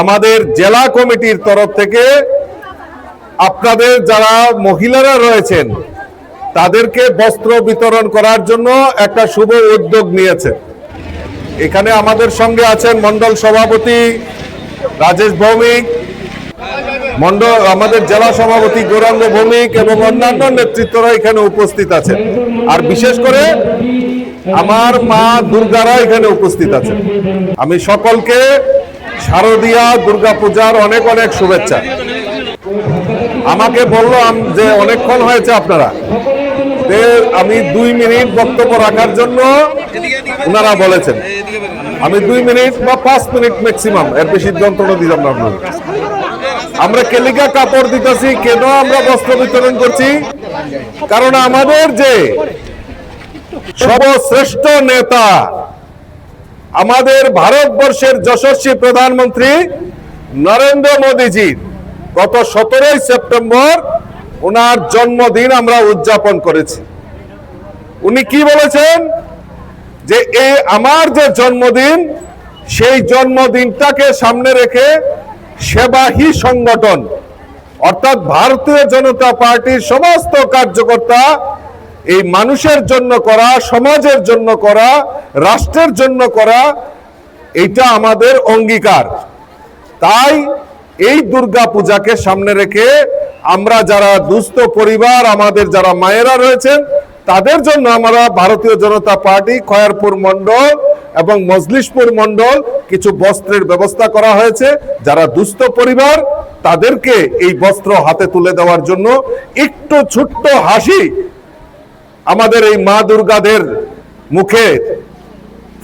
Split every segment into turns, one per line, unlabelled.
আমাদের জেলা কমিটির তরফ থেকে আপনাদের যারা মহিলারা রয়েছেন, তাদেরকে বস্ত্র বিতরণ করার জন্য একটা শুভ উদ্যোগ নিয়েছে। এখানে আমাদের সঙ্গে আছেন মন্ডল সভাপতি রাজেশ ভৌমিক মন্ডল আমাদের জেলা সভাপতি গৌরাঙ্গ ভৌমিক এবং অন্যান্য নেতৃত্বরা এখানে উপস্থিত আছেন। আর বিশেষ করে আমার মা দুর্গারা এখানে উপস্থিত আছেন। আমি সকলকে শারদীয়া দুর্গাপূজার অনেক অনেক শুভেচ্ছা। আমাকে বলল যে অনেকক্ষণ হয়েছে আপনারা। আমি দুই মিনিট বক্তব্য রাখার জন্য ওনারা বলেছেন। আমি দুই মিনিট বা পাঁচ মিনিট ম্যাক্সিমাম এর বেশি যন্ত্রণা দিলাম না আমরা কেলিকা কাপড় দিতেছি, কেন আমরা বস্ত্র বিতরণ করছি? কারণ আমাদের যে সর্বশ্রেষ্ঠ নেতা আমাদের ভারতবর্ষের যশস্বী প্রধানমন্ত্রী নরেন্দ্র মোদীজির গত সতেরোই সেপ্টেম্বর ওনার জন্মদিন আমরা উদযাপন করেছি। উনি কি বলেছেন? যে এই আমার যে জন্মদিন, সেই জন্মদিনটাকে সামনে রেখে সেবাহী সংগঠন, অর্থাৎ ভারতীয় জনতা পার্টির সমস্ত কার্যকর্তা এই মানুষের জন্য করা, সমাজের জন্য করা, রাষ্ট্রের জন্য করা এটা আমাদের অঙ্গীকার। তাই এই দুর্গা পূজাকে সামনে রেখে আমরা যারা দুস্থ পরিবার, আমাদের যারা মায়েরা রয়েছেন, তাদের জন্য আমরা ভারতীয় জনতা পার্টি, খয়ারপুর মন্ডল এবং মজলিশপুর মন্ডল কিছু বস্ত্রের ব্যবস্থা করা হয়েছে। যারা দুস্থ পরিবার, তাদেরকে এই বস্ত্র হাতে তুলে দেওয়ার জন্য একটু ছোট্ট হাসি আমাদের এই মা দুর্গাদের মুখে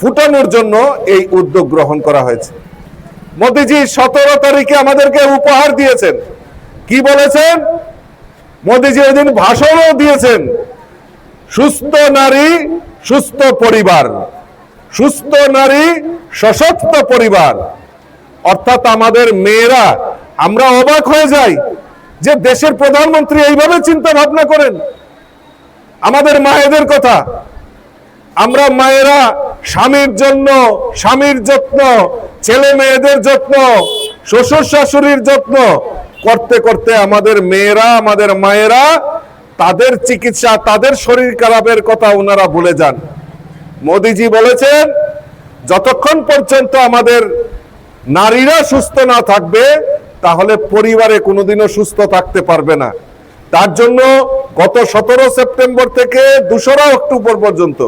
ফুটানোর জন্য এই উদ্যোগ গ্রহণ করা হয়েছে। মোদিজি সতেরো তারিখে আমাদেরকে উপহার দিয়েছেন। কি বলেছেন? মোদিজি এদিন ভাষণও দিয়েছেন। সুস্থ নারী, সুস্থ পরিবার। সুস্থ নারী, সশক্ত পরিবার। অর্থাৎ আমাদের মেয়েরা, আমরা অবাক হয়ে যাই যে দেশের প্রধানমন্ত্রী এইভাবে চিন্তা ভাবনা করেন। আমাদের মায়েদের কথা। আমরা মায়েরা স্বামীর জন্য, স্বামীর যত্ন, ছেলে মেয়েদের যত্ন, শ্বশুর শাশুড়ির যত্ন করতে করতে আমাদের মেয়েরা, আমাদের মায়েরা তাদের চিকিৎসা, তাদের শরীর খারাপের কথা ওনারা ভুলে যান। মোদিজি বলেছেন, যতক্ষণ পর্যন্ত আমাদের নারীরা সুস্থ না থাকবে, তাহলে পরিবারে কোনোদিনও সুস্থ থাকতে পারবে না। তার জন্য গত সতেরো সেপ্টেম্বর থেকে দোসরা অক্টোবর পর্যন্ত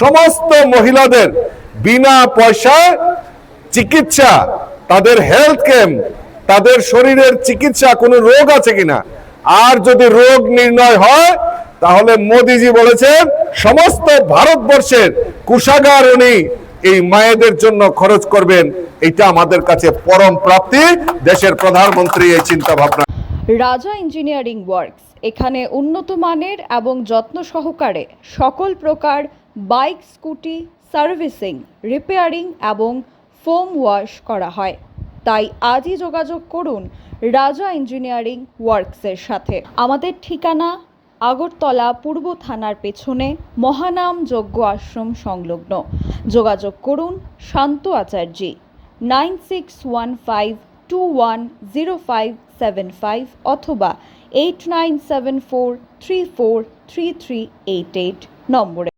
সমস্ত মহিলাদের বিনা পয়সায় চিকিৎসা, তাদের হেলথ ক্যাম্প তাদের শরীরের চিকিৎসা, কোনো রোগ আছে কিনা? আর যদি রোগ নির্ণয় হয়, তাহলে মোদিজি বলেছেন, সমস্ত ভারতবর্ষের কুষাগার উনি এই মায়েদের জন্য খরচ করবেন। এটা আমাদের কাছে পরম প্রাপ্তি। দেশের প্রধানমন্ত্রী এই চিন্তা ভাবনা
রাজা ইঞ্জিনিয়ারিং ওয়ার্কস। এখানে উন্নত মানের এবং যত্ন সহকারে সকল প্রকার বাইক, স্কুটি, সার্ভিসিং, রিপেয়ারিং এবং ফোম ওয়াশ করা হয়। তাই আজই যোগাযোগ করুন রাজা ইঞ্জিনিয়ারিং ওয়ার্কসের সাথে। আমাদের ঠিকানা আগরতলা পূর্ব থানার পেছনে মহানাম যজ্ঞ আশ্রম সংলগ্ন। যোগাযোগ করুন Shanta Acharya, nine six one five two one zero five seven five অথবা eight nine seven four three four three three eight eight নম্বরে